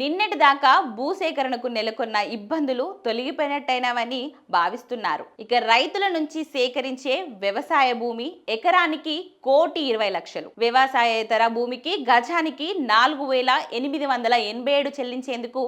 నిన్నటి దాకా భూసేకరణకు నెలకొన్న ఇబ్బందులు తొలగిపోయినట్టయినావని భావిస్తున్నారు. ఇక రైతుల నుంచి సేకరించే వ్యవసాయ భూమి ఎకరానికి కోటి ఇరవై లక్షలు. వ్యవసాయేతర భూమికి గజానికి నాలుగు వేల ఎనిమిది వందల ఎనభై ఏడు చెల్లించేందుకు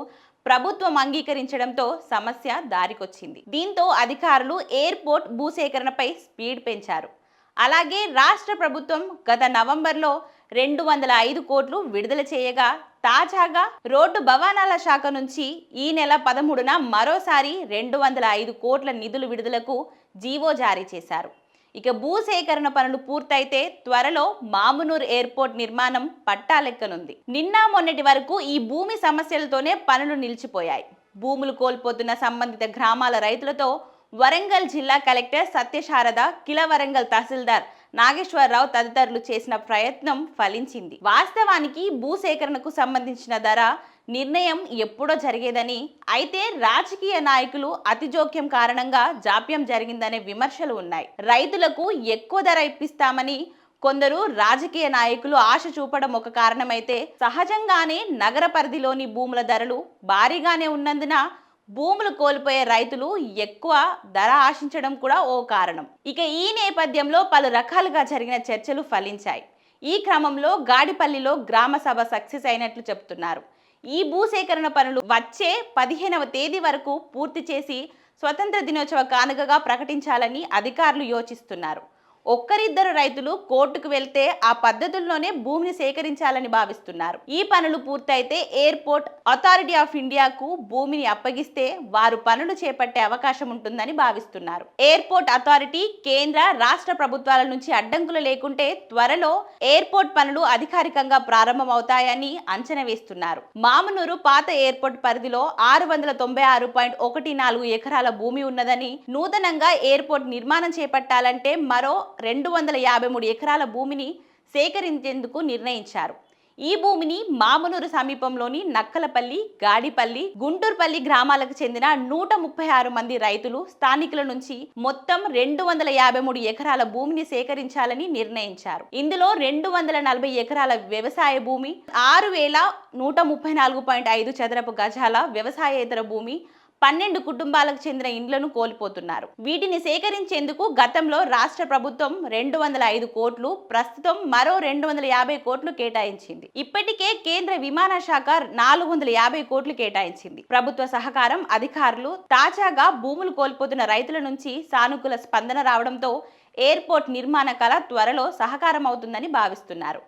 ప్రభుత్వం అంగీకరించడంతో సమస్య దారికొచ్చింది. దీంతో అధికారులు ఎయిర్పోర్ట్ భూసేకరణపై స్పీడ్ పెంచారు. అలాగే రాష్ట్ర ప్రభుత్వం గత నవంబర్లో రెండు వందల ఐదు కోట్లు విడుదల చేయగా తాజాగా రోడ్డు భవనాల శాఖ నుంచి ఈ నెల పదమూడున మరోసారి రెండు వందల ఐదు కోట్ల నిధులు విడుదలకు జీవో జారీ చేశారు. ఇక భూసేకరణ పనులు పూర్తయితే త్వరలో మామునూరు ఎయిర్పోర్ట్ నిర్మాణం పట్టాలెక్కనుంది నిన్న మొన్నటి వరకు ఈ భూమి సమస్యలతోనే పనులు నిలిచిపోయాయి. భూములు కోల్పోతున్న సంబంధిత గ్రామాల రైతులతో వరంగల్ జిల్లా కలెక్టర్ సత్యశారద కిల వరంగల్ తహసీల్దార్ నాగేశ్వరరావు తదితరులు చేసిన ప్రయత్నం ఫలించింది. వాస్తవానికి భూసేకరణకు సంబంధించిన ధర నిర్ణయం ఎప్పుడో జరిగేదని అయితే రాజకీయ నాయకులు అతి జోక్యం కారణంగా జాప్యం జరిగిందనే విమర్శలు ఉన్నాయి. రైతులకు ఎక్కువ ధర ఇప్పిస్తామని కొందరు రాజకీయ నాయకులు ఆశ చూపడం ఒక కారణమైతే సహజంగానే నగర పరిధిలోని భూముల ధరలు భారీగానే ఉన్నందున భూములు కోల్పోయే రైతులు ఎక్కువ ధర ఆశించడం కూడా ఓ కారణం. ఇక ఈ నేపథ్యంలో పలు రకాలుగా జరిగిన చర్చలు ఫలించాయి. ఈ క్రమంలో గాడిపల్లిలో గ్రామ సభ సక్సెస్ అయినట్లు చెబుతున్నారు. ఈ భూసేకరణ పనులు వచ్చే పదిహేనవ తేదీ వరకు పూర్తి చేసి స్వతంత్ర దినోత్సవ కానుకగా ప్రకటించాలని అధికారులు యోచిస్తున్నారు. ఒక్కరిద్దరు రైతులు కోర్టుకు వెళ్తే ఆ పద్ధతుల్లోనే భూమిని సేకరించాలని భావిస్తున్నారు. ఈ పనులు పూర్తయితే ఎయిర్పోర్ట్ అథారిటీ ఆఫ్ ఇండియాకు భూమిని అప్పగిస్తే వారు పనులు చేపట్టే అవకాశం ఉంటుందని భావిస్తున్నారు. ఎయిర్పోర్ట్ అథారిటీ కేంద్ర రాష్ట్ర ప్రభుత్వాల నుంచి అడ్డంకులు లేకుంటే త్వరలో ఎయిర్పోర్ట్ పనులు అధికారికంగా ప్రారంభమవుతాయని అంచనా వేస్తున్నారు. మామనూరు పాత ఎయిర్పోర్ట్ పరిధిలో ఆరు వందల తొంభై ఆరు పాయింట్ ఒకటి నాలుగు ఎకరాల భూమి ఉన్నదని నూతనంగా ఎయిర్పోర్ట్ నిర్మాణం చేపట్టాలంటే మరో రెండు వందల యాభై మూడు ఎకరాల భూమిని సేకరించేందుకు నిర్ణయించారు. ఈ భూమిని మామునూరు సమీపంలోని నక్కలపల్లి గాడిపల్లి గుంటూరుపల్లి గ్రామాలకు చెందిన నూట ముప్పై ఆరు మంది రైతులు స్థానికుల నుంచి మొత్తం రెండు వందల యాభై మూడు ఎకరాల భూమిని సేకరించాలని నిర్ణయించారు. ఇందులో రెండు వందల నలభై ఎకరాల వ్యవసాయ భూమి ఆరు వేల నూట ముప్పై నాలుగు పాయింట్ ఐదు చదరపు గజాల వ్యవసాయేతర భూమి పన్నెండు కుటుంబాలకు చెందిన ఇండ్లను కోల్పోతున్నారు. వీటిని సేకరించేందుకు గతంలో రాష్ట్ర ప్రభుత్వం రెండు వందల ఐదు కోట్లు ప్రస్తుతం మరో రెండు వందల యాభై కోట్లు కేటాయించింది. ఇప్పటికే కేంద్ర విమాన శాఖ నాలుగు వందల యాభై కోట్లు కేటాయించింది. ప్రభుత్వ సహకారం అధికారులు తాజాగా భూములు కోల్పోతున్న రైతుల నుంచి సానుకూల స్పందన రావడంతో ఎయిర్పోర్ట్ నిర్మాణ కళ త్వరలో సహకారం అవుతుందని భావిస్తున్నారు.